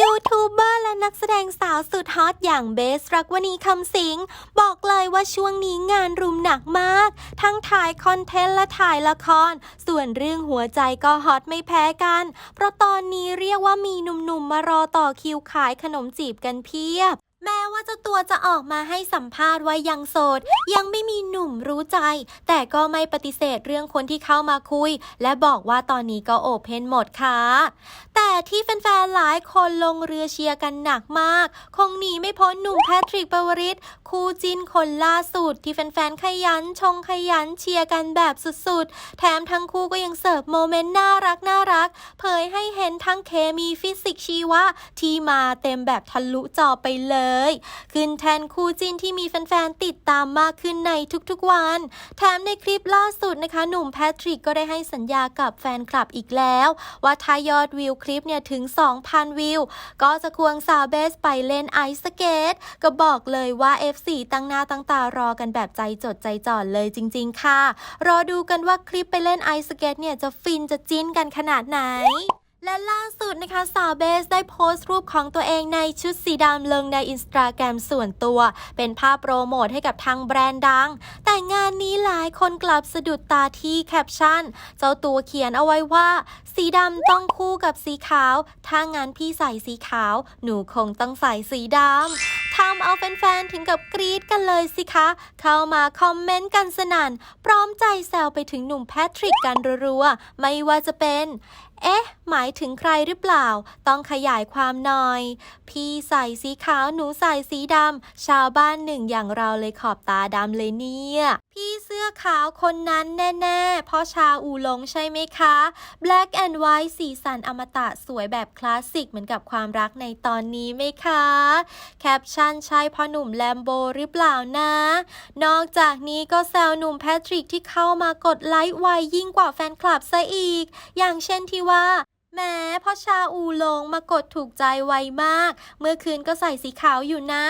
ยูทูบเบอร์และนักแสดงสาวสุดฮอตอย่างเบสรักวณีคำสิง บอกเลยว่าช่วงนี้งานรุมหนักมาก ทั้งถ่ายคอนเทนต์และถ่ายละคร ส่วนเรื่องหัวใจก็ฮอตไม่แพ้กัน เพราะตอนนี้เรียกว่ามีหนุ่มๆมารอต่อคิวขายขนมจีบกันเพียบ แม้ว่าเจ้าตัวจะออกมาให้สัมภาษณ์ว่ายังโสด ยังไม่มีหนุ่มรู้ใจ แต่ก็ไม่ปฏิเสธเรื่องคนที่เข้ามาคุย และบอกว่าตอนนี้ก็โอเพนหมดค่ะ แต่ที่แฟนๆหลายคนลงเรือเชียร์กันหนักมาก คงหนีไม่พ้นหนุ่มแพทริกปวริศคู่จิ้นคนล่าสุด ที่แฟนๆขยันชงขยันเชียร์กันแบบสุดๆ แถมทั้งคู่ก็ยังเสิร์ฟโมเมนต์น่ารักน่ารัก เผยให้เห็นทั้งเคมีฟิสิกส์ชีวะที่มาเต็มแบบทะลุจอไปเลยขึ้นแทนคู่จิ้นที่มีแฟนๆติดตามมากขึ้นในทุกๆวัน แถมในคลิปล่าสุดนะคะ หนุ่มแพทริกก็ได้ให้สัญญากับแฟนคลับอีกแล้ว ว่าถ้ายอดวิวคลิปเนี่ยถึง 2,000 วิว ก็จะควงสาวเบสไปเล่นไอซ์สเกต ก็บอกเลยว่า F4 ตั้งหน้าตั้งตารอกันแบบใจจดใจจ่อเลยจริง ๆ ค่ะ รอดูกันว่าคลิปไปเล่นไอซ์สเกตเนี่ยจะฟินจะจิ้นกันขนาดไหน และล่าสุดนะคะ สาวเบสได้โพสต์รูปของตัวเองในชุดสีดำลงในอินสตาแกรมส่วนตัว เป็นภาพโปรโมทให้กับทางแบรนด์ดัง แต่งานนี้หลายคนกลับสะดุดตาที่แคปชั่น เจ้าตัวเขียนเอาไว้ว่า สีดำต้องคู่กับสีขาว ถ้างานพี่ใส่สีขาว หนูคงต้องใส่สีดำ ทำเอาแฟนๆ ถึงกับกรี๊ดกันเลยสิคะ เข้ามาคอมเมนต์กันสนั่น พร้อมใจแซวไปถึงหนุ่มแพทริกกันรัวๆ ไม่ว่าจะเป็น เอ๊ะ หมายถึงใครหรือเปล่า ต้องขยายความหน่อย พี่ใส่สีขาว หนูใส่สีดำ ชาวบ้านหนึ่งอย่างเราเลยขอบตาดำเลยเนี่ย พี่เสื อขาวคนนั้นแน่ๆ เพราะชาอูหลงใช่ไหมคะ Black and White สีสันอมตะสวยแบบคลาสสิกเหมือนกับความรักในตอนนี้ไหมคะ แคปชั่นใช่พ่อหนุ่มแลมโบหรือเปล่านะ นอกจากนี้ก็แซวหนุ่มแพทริกที่เข้ามากดไลค์ไวยิ่งกว่าแฟนคลับซะอีก อย่างเช่นที่ว่า แม้พ่อชาอูลงมากดถูกใจไวมาก เมื่อคืนก็ใส่สีขาวอยู่นะ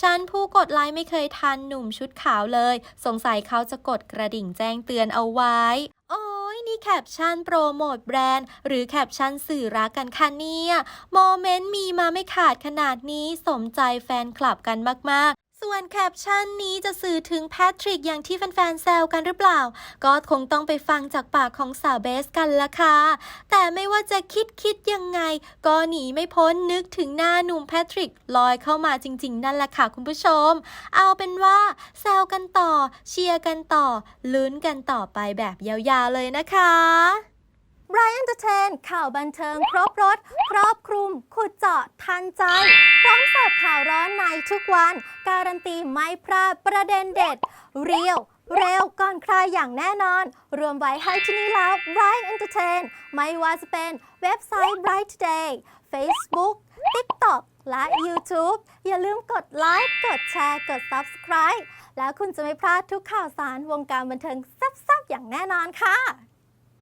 ฉันผู้กดไลค์ไม่เคยทันหนุ่มชุดขาวเลย สงสัยเขาจะกดกระดิ่งแจ้งเตือนเอาไว้ โอ้ยนี่แคปชั่นโปรโมทแบรนด์ หรือแคปชั่นสื่อรักกันคะเนี่ย โมเมนต์มีมาไม่ขาดขนาดนี้สมใจแฟนคลับกันมาก ส่วนแคปชั่นนี้จะสื่อถึงแพทริกอย่างที่แฟนๆแซวกันหรือเปล่า ก็คงต้องไปฟังจากปากของสาวเบสกันละค่ะ แต่ไม่ว่าจะคิดคิดยังไง ก็หนีไม่พ้นนึกถึงหน้าหนุ่มแพทริกลอยเข้ามาจริง ๆ นั่นแหละค่ะคุณผู้ชม เอาเป็นว่าแซวกันต่อ เชียร์กันต่อ ลุ้นกันต่อไปแบบยาวๆเลยนะคะ b r i อันเตอร์เทนข่าวบันเทิงครบรถ ครอบคลุม ขุดเจาะทันใจ พร้อมเสิร์ฟข่าวร้อนในทุกวัน การันตีไม่พลาดประเด็นเด็ด เรียว เร็วก่อนใครอย่างแน่นอน รวมไว้ให้ที่นี่แล้ว Bright Entertain ไม่ว่าจะเป็นเว็บไซต์ Bright Today Facebook TikTok และ YouTube อย่าลืมกดไลค์กดแชร์กด Subscribe แล้วคุณจะไม่พลาดทุกข่าวสารวงการบันเทิงแซ่บๆอย่างแน่นอนค่ะ